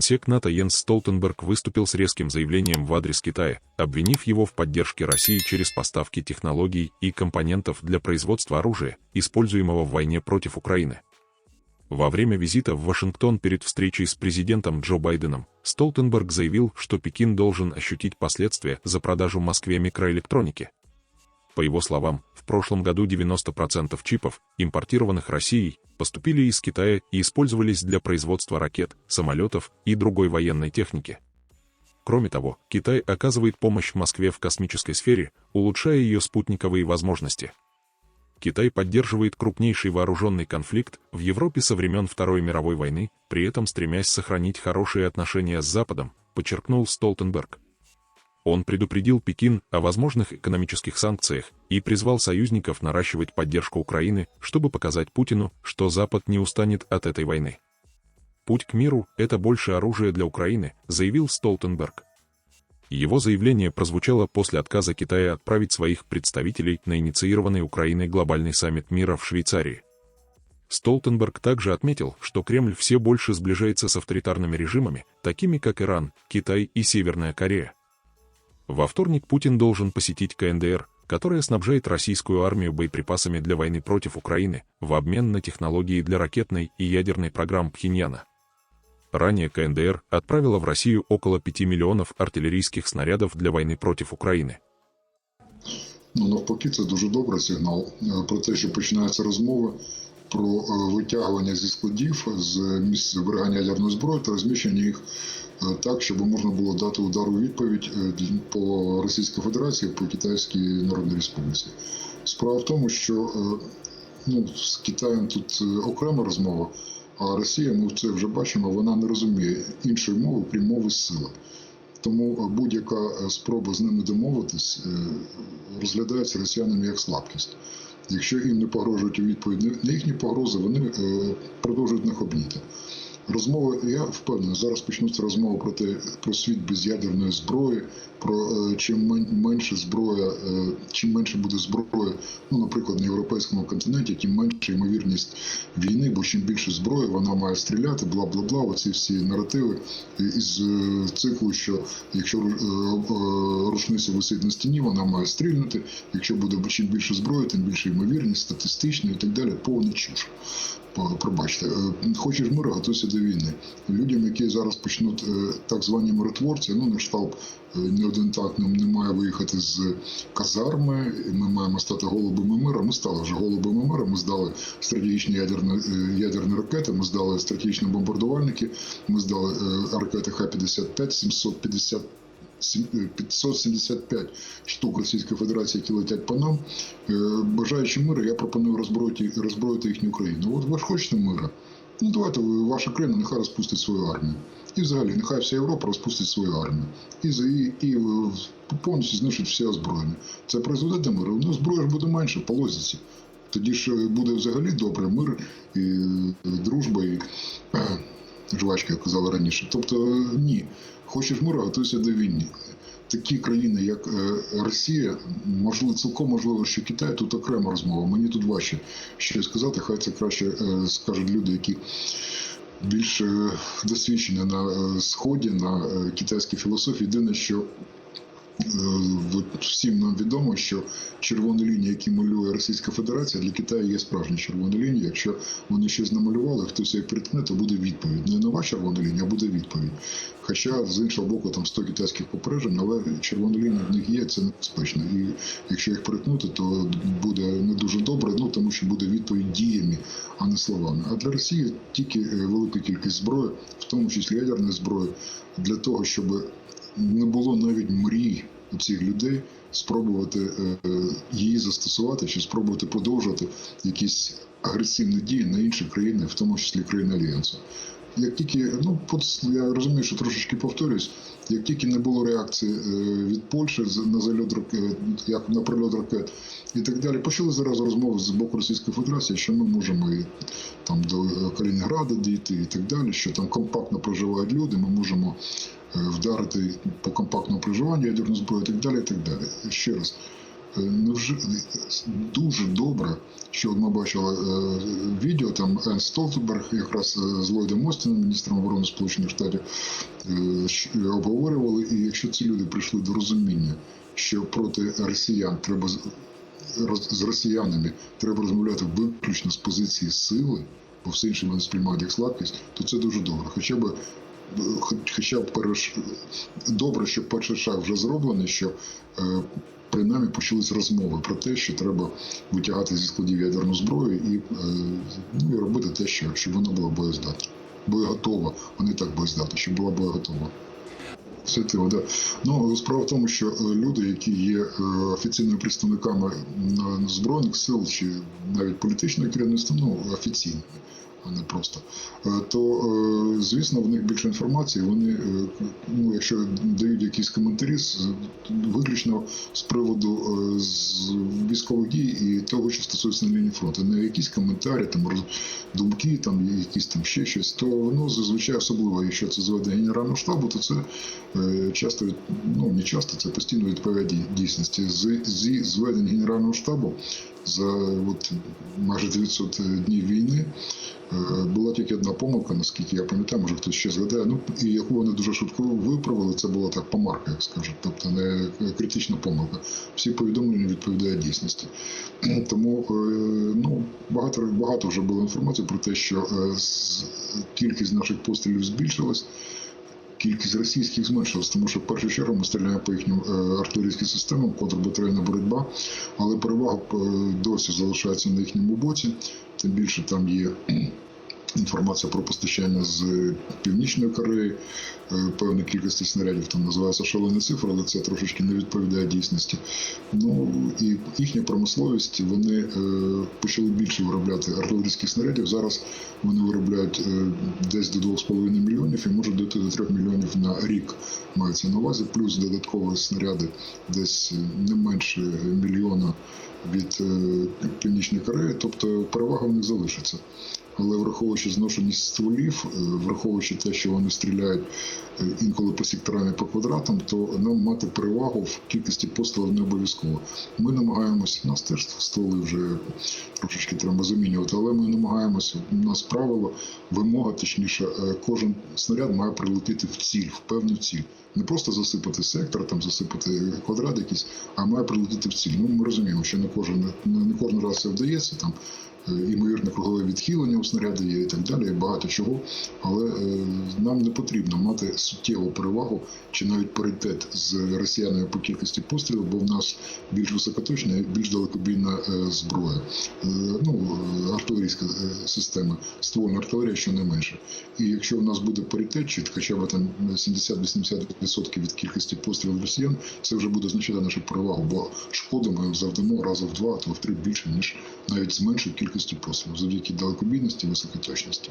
Генсек НАТО Йенс Столтенберг выступил с резким заявлением в адрес Китая, обвинив его в поддержке России через поставки технологий и компонентов для производства оружия, используемого в войне против Украины. Во время визита в Вашингтон перед встречей с президентом Джо Байденом, Столтенберг заявил, что Пекин должен ощутить последствия за продажу Москве микроэлектроники. По его словам, в прошлом году 90% чипов, импортированных Россией, поступили из Китая и использовались для производства ракет, самолетов и другой военной техники. Кроме того, Китай оказывает помощь Москве в космической сфере, улучшая ее спутниковые возможности. Китай поддерживает крупнейший вооруженный конфликт в Европе со времен Второй мировой войны, при этом стремясь сохранить хорошие отношения с Западом, подчеркнул Столтенберг. Он предупредил Пекин о возможных экономических санкциях и призвал союзников наращивать поддержку Украины, чтобы показать Путину, что Запад не устанет от этой войны. «Путь к миру — это больше оружия для Украины», заявил Столтенберг. Его заявление прозвучало после отказа Китая отправить своих представителей на инициированный Украиной глобальный саммит мира в Швейцарии. Столтенберг также отметил, что Кремль все больше сближается с авторитарными режимами, такими как Иран, Китай и Северная Корея. Во вторник Путин должен посетить КНДР, которая снабжает российскую армию боеприпасами для войны против Украины в обмен на технологии для ракетной и ядерной программ Пхеньяна. Ранее КНДР отправила в Россию около 5 миллионов артилерійських снарядів для війни проти України. Ну, навпаки, це дуже добрий сигнал е, про те, що починаються розмови про е, витягування зі складів з місць зберігання ядерної зброї та розміщення їх е, так, щоб можна було дати удар у відповідь по Російській Федерації, по Китайській Народній Республіці. Справа в тому, що ну, з Китаєм тут окрема розмова. А Росія, ми це вже бачимо, вона не розуміє іншої мови, крім мови сила. Тому будь-яка спроба з ними домовитись е, розглядається росіянами як слабкість. Якщо їм не погрожують у відповідь на їхні погрози, вони продовжують на нахобніти. Розмови, я впевнений, зараз почнуться розмови про те, про світ без ядерної зброї, про е, чим менше зброя, е, чим менше буде зброї, ну, наприклад, на європейському континенті, тим менша ймовірність війни, бо чим більше зброї вона має стріляти, бла бла бла. Оці всі наративи із е, циклу, що якщо рушниця висить на стіні, вона має стрільнути. Якщо буде чим більше зброї, тим більше ймовірність, статистична і так далі, повна чуш пробачте, е, хочеш миру, готуйся до війни. Людям, які зараз почнуть е, так звані миротворці, ну на штаб е, не один так не має виїхати з казарми. Ми маємо стати голубами мира. Ми стали вже голубами мира. Ми здали стратегічні ядерні ядерні ракети. Ми здали стратегічні бомбардувальники. Ми здали ракети Х-55, 750 575 штук Російської Федерації, які летять по нам. Е, бажаючи миру, я пропоную роззброїти роззброїти їхню Україну. От ви ж хочете мира? Ну давайте ваша країна нехай розпустить свою армію. І взагалі, нехай вся Європа розпустить свою армію. І і, і повністю знищить все озброєння. Це призведе до миру. Ну, зброя ж буде менше, по лозіці. Тоді ж буде взагалі добре мир і дружба, і жвачки, як казали раніше. Тобто ні. Хочеш миру, готуйся до війни. Такі країни, як е, Росія, можливо, цілком можливо, що Китай тут окрема розмова. Мені тут важче щось сказати, хай це краще е, скажуть люди, які більш е, досвідчені на сході, на китайській філософії. Єдине, що Е, всім нам відомо, що червона лінія, які малює Російська Федерація, для Китаю є справжня червона лінія. Якщо вони щось намалювали, хтось їх перетне, то буде відповідь. Не нова червона лінія, а буде відповідь. Хоча з іншого боку там 100 китайських попереджень, але червона лінія в них є, це небезпечно. І якщо їх перетнути, то буде не дуже добре, ну тому що буде відповідь діями, а не словами. А для Росії тільки е, велика кількість зброї, в тому числі ядерної зброї, для того, щоб не було навіть мрій цих людей спробувати е, її застосувати чи спробувати подовжити якісь агресивні дії на інші країни, в тому числі країни Альянсу. Як тільки, ну я розумію, що трошечки повторюсь, як тільки не було реакції е, від Польщі на зальот як на прильот ракет і так далі, почали зараз розмови з боку Російської Федерації, що ми можемо і там до Калінінграда дійти і так далі, що там компактно проживають люди, ми можемо Е, вдарити по компактному проживанню ядерну зброю і так далі. і так далі. Ще раз, Е, Невже дуже добре, що ми бачили е, відео, там Енн Столтенберг якраз е, з Ллойдом Остіном, міністром оборони Сполучених Штатів, е, обговорювали. І якщо ці люди прийшли до розуміння, що проти росіян треба з- росіянами треба розмовляти виключно з позиції сили, бо все інше вони сприймають як слабкість, то це дуже добре. Хоча б хоча б перш... добре, що перший шаг вже зроблений, що е, принаймні почались розмови про те, що треба витягати зі складів ядерну зброю і, е, ну, і робити те, що, щоб вона була боєздатна. Боєготова, а не так боєздатна, щоб була боєготова. Все те, да. Ну, справа в тому, що е, люди, які є е, офіційними представниками е, збройних сил чи навіть політичного керівництва, ну офіційними, а не просто, е, то е, звісно в них більше інформації. Вони, е, ну, якщо дають якісь коментарі, виключно з приводу з військових дій і того, що стосується на лінії фронту, не якісь коментарі, там думки, там якісь там ще щось, то воно зазвичай особливо, якщо це зведення генерального штабу, то це часто ну не часто, це постійно відповідає дійсності. З, зі зведень генерального штабу за от, майже 900 днів війни е, була тільки одна помилка, наскільки я пам'ятаю, може хтось ще згадає. Ну і яку вони дуже швидко виправили, це була так помарка, як скажуть, тобто не критична помилка. Всі повідомлення відповідають дійсності. Тому е, ну, багато, багато вже було інформації про те, що е, кількість наших пострілів збільшилась. Кількість російських зменшилась, тому що в першу чергу ми стріляємо по їхнім е, артилерійським системам, контрбатарейна боротьба, але перевага е, досі залишається на їхньому боці. Тим більше там є інформація про постачання з Північної Кореї, е, певної кількості снарядів, там називається шалені цифри, але це трошечки не відповідає дійсності. Ну і їхня промисловість, вони е, почали більше виробляти артилерійських снарядів. Зараз вони виробляють е, десь до 2,5 мільйонів і можуть дойти до 3 мільйонів на рік. Мається на увазі, плюс додаткові снаряди десь не менше мільйона від Північної Кореї, тобто перевага в них залишиться. Але враховуючи зношеність стволів, е, враховуючи те, що вони стріляють е, інколи по секторам і по квадратам, то нам мати перевагу в кількості пострілів не обов'язково. Ми намагаємося, нас теж стволи вже трошечки треба замінювати, але ми намагаємося, у нас правило, вимога, точніше, е, кожен снаряд має прилетіти в ціль, в певну ціль. Не просто засипати сектор, там засипати квадрат якийсь, а має прилетіти в ціль. Ну, ми розуміємо, що не кожен, не, не кожен раз це вдається. Там імовірне кругове відхилення у снаряді є і так далі, і багато чого. Але е, нам не потрібно мати суттєву перевагу чи навіть паритет з росіянами по кількості пострілів, бо в нас більш високоточна і більш далекобійна е, зброя. Е, ну, е, артилерійська е, система, ствольна артилерія, що не менше. І якщо у нас буде паритет, чи хоча б там 70-80% від кількості пострілів росіян, це вже буде означати нашу перевагу, бо шкоди ми завдамо разом в два, то в три більше, ніж навіть з меншою кількістю пострілів, завдяки далекобійності високоточності.